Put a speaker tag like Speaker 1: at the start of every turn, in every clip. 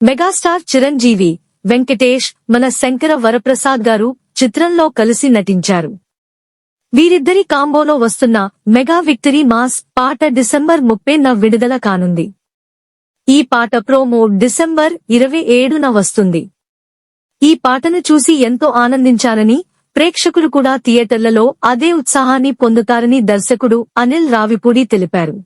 Speaker 1: Megastar Chiranjeevi Venkatesh మన శంకర వరప్రసాద్ గారు చిత్రంలో కలిసి నటించారు. వీరిద్దరి కాంబోలో వస్తున్న మెగా విక్టరీ మాస్ పాట డిసెంబర్ ముప్పైన విడుదల కానుంది. ఈ పాట ప్రోమో డిసెంబర్ ఇరవై ఏడున వస్తుంది. ఈ పాటను చూసి ఎంతో ఆనందించారని ప్రేక్షకులు కూడా థియేటర్లలో అదే ఉత్సాహాన్ని పొందుతారని దర్శకుడు అనిల్ రావిపూడి తెలిపారు.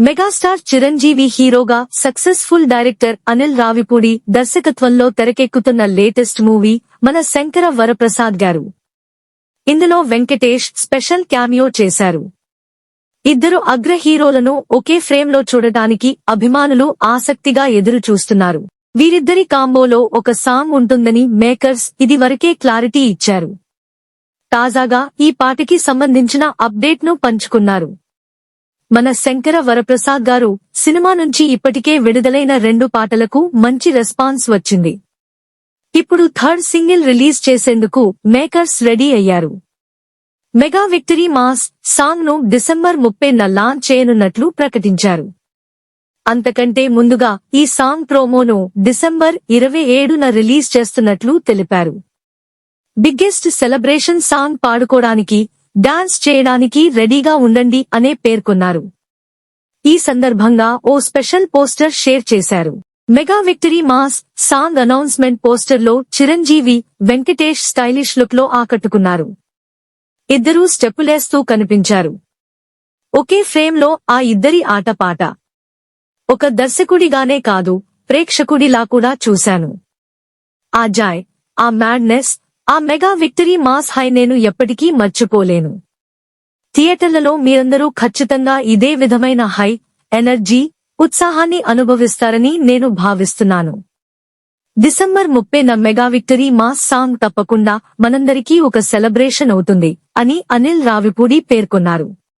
Speaker 1: మెగాస్టార్ చిరంజీవి హీరోగా సక్సెస్ఫుల్ డైరెక్టర్ అనిల్ రావిపూడి దర్శకత్వంలో తెరకెక్కుతున్న లేటెస్ట్ మూవీ మన శంకర వరప్రసాద్ గారు. ఇందులో వెంకటేష్ స్పెషల్ క్యామియో చేశారు. ఇద్దరు అగ్ర హీరోలను ఒకే ఫ్రేమ్లో చూడటానికి అభిమానులు ఆసక్తిగా ఎదురు చూస్తున్నారు వీరిద్దరి కాంబోలో ఒక సాంగ్ ఉంటుందని మేకర్స్ ఇదివరకే క్లారిటీ ఇచ్చారు. తాజాగా ఈ పాటకి సంబంధించిన అప్డేట్ను పంచుకున్నారు. మన శంకర వరప్రసాద్ గారు సినిమా నుంచి ఇప్పటికే విడుదలైన రెండు పాటలకు మంచి రెస్పాన్స్ వచ్చింది. ఇప్పుడు థర్డ్ సింగిల్ రిలీజ్ చేసేందుకు మేకర్స్ రెడీ అయ్యారు. మెగా విక్టరీ మాస్ సాంగ్ను డిసెంబర్ ముప్పైన లాంచ్ చేయనున్నట్లు ప్రకటించారు. అంతకంటే ముందుగా ఈ సాంగ్ ప్రోమోను డిసెంబర్ ఇరవై ఏడున రిలీజ్ చేస్తున్నట్లు తెలిపారు. బిగ్గెస్ట్ సెలబ్రేషన్ సాంగ్ పాడుకోవడానికి డాన్స్ చేయడానికి రెడీగా ఉండండి అనే పేర్కొన్నారు. ఈ సందర్భంగా ఓ స్పెషల్ పోస్టర్ షేర్ చేశారు. Mega victory mass song announcement పోస్టర్లో చిరంజీవి వెంకటేష్ స్టైలిష్ లుక్లో ఆకట్టుకున్నారు. ఇద్దరూ స్టెప్పులేస్తూ కనిపించారు. ఒకే ఫ్రేమ్లో ఆ ఇద్దరి ఆటపాట ఒక దర్శకుడిగానే కాదు ప్రేక్షకుడిలా కూడా చూశాను. ఆ జాయ్ ఆ మ్యాడ్నెస్ ఆ మెగా విక్టరీ మాస్ హై నేను ఎప్పటికీ మర్చిపోలేను. థియేటర్లలో మీరందరూ ఖచ్చితంగా ఇదే విధమైన హై ఎనర్జీ ఉత్సాహాన్ని అనుభవిస్తారని నేను భావిస్తున్నాను. డిసెంబర్ ముప్పైన మెగా విక్టరీ మాస్ సాంగ్ తప్పకుండా మనందరికీ ఒక సెలబ్రేషన్ అవుతుంది అని అనిల్ రావిపూడి పేర్కొన్నారు.